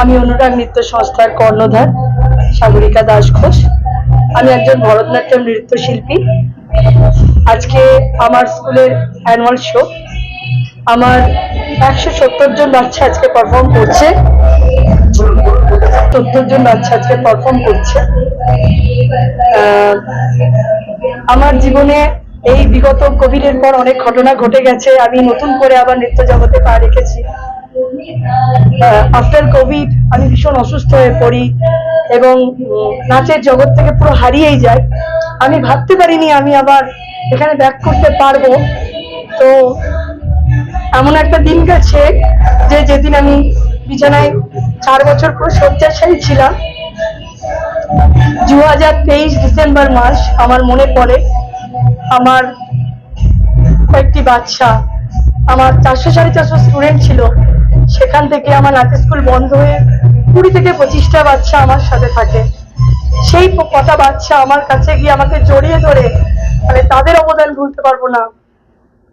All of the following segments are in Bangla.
আমি অনুরাগ নৃত্য সংস্থার কর্ণধার সাগরিকা দাস ঘোষ। আমি একজন ভরতনাট্যম নৃত্যশিল্পী। আজকে আমার স্কুলের অ্যানুয়াল শো। আমার একশো সত্তর জন বাচ্চা আজকে পারফর্ম করছে। সত্তর জন বাচ্চা আজকে পারফর্ম করছে। আমার জীবনে এই বিগত কোভিডের পর অনেক ঘটনা ঘটে গেছে। আমি নতুন করে আবার নৃত্য জগতে পা রেখেছি। আফটার কোভিড আমি ভীষণ অসুস্থ হয়ে পড়ি এবং নাচের জগৎ থেকে পুরো হারিয়েই যাই আমি ভাবতে পারিনি আমি আবার এখানে ব্যাক করতে পারব। তো, এমন একটা দিন গেছে যে যেদিন আমি বিছানায় চার বছর পুরো শয্যাশায়ী ছিলাম। দু হাজার তেইশ ডিসেম্বর মাস, আমার মনে পড়ে, আমার কয়েকটি বাচ্চা, আমার চারশো সাড়ে চারশো স্টুডেন্ট ছিল। সেখান থেকে আমার নাচের স্কুল বন্ধ হয়ে কুড়ি থেকে পঁচিশটা বাচ্চা আমার সাথে থাকে। সেই কটা বাচ্চা আমার কাছে গিয়ে আমাকে জড়িয়ে ধরে মানে তাদের অবদান ভুলতে পারব না।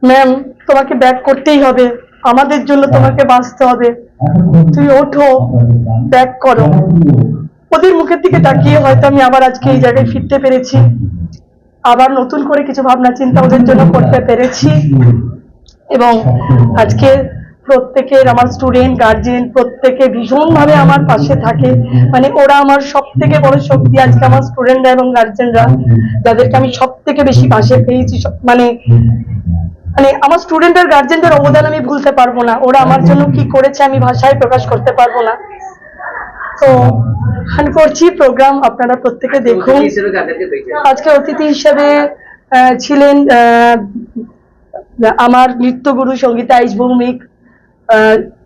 ম্যাম, তোমাকে ব্যাক করতেই হবে। আমাদের জন্য তোমাকে বাঁচতে হবে। তুই ওঠো, ব্যাক করো। ওদের মুখের দিকে তাকিয়ে হয়তো আমি আবার আজকে এই জায়গায় ফিরতে পেরেছি। আবার নতুন করে কিছু ভাবনা চিন্তা ওদের জন্য করতে পেরেছি। এবং আজকে প্রত্যেকের আমার স্টুডেন্ট গার্জেন প্রত্যেকে ভীষণভাবে আমার পাশে থাকে। মানে ওরা আমার সব থেকে বড় শক্তি আজকে আমার স্টুডেন্টরা এবং গার্জেনরা যাদেরকে আমি সব থেকে বেশি পাশে পেয়েছি মানে মানে আমার স্টুডেন্ট আর গার্জেনদের অবদান আমি ভুলতে পারব না। ওরা আমার জন্য কি করেছে আমি ভাষায় প্রকাশ করতে পারব না। তো করছি প্রোগ্রাম আপনারা প্রত্যেকে দেখুন। আজকে অতিথি হিসেবে ছিলেন আহ, আমার নৃত্যগুরু সঙ্গীতা আইস ভৌমিক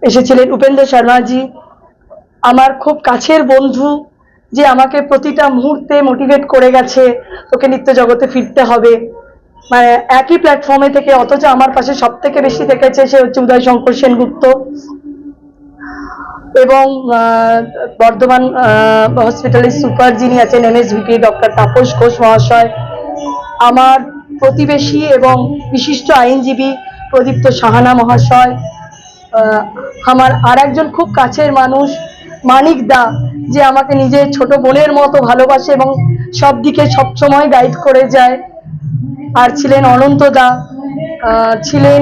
এসেছিলেন উপেন্দ্র শর্মাজি। আমার খুব কাছের বন্ধু যে আমাকে প্রতিটা মুহূর্তে মোটিভেট করে গেছে, তোকে নিত্য জগতে ফিরতে হবে। মানে একই প্ল্যাটফর্মে থেকে অথচ আমার পাশে সব থেকে বেশি থেকেছে সে হচ্ছে উদয় শঙ্কর সেনগুপ্ত। এবং বর্ধমান হসপিটালের সুপার যিনি আছেন এমএসভিপি ডক্টর তাপস ঘোষ মহাশয়। আমার প্রতিবেশী এবং বিশিষ্ট আইনজীবী প্রদীপ্ত সাহানা মহাশয়। আমার আর একজন খুব কাছের মানুষ মানিক দা যে আমাকে নিজের ছোট বোনের মতো ভালোবাসে এবং সব দিকে সবসময় গাইড করে যায়। আর ছিলেন অনন্ত দা ছিলেন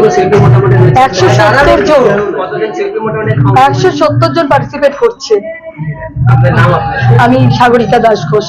রয়েছে? একশো সত্তর জন। একশো সত্তর জন পার্টিসিপেট করছে। আমি সাগরিকা দাস ঘোষ।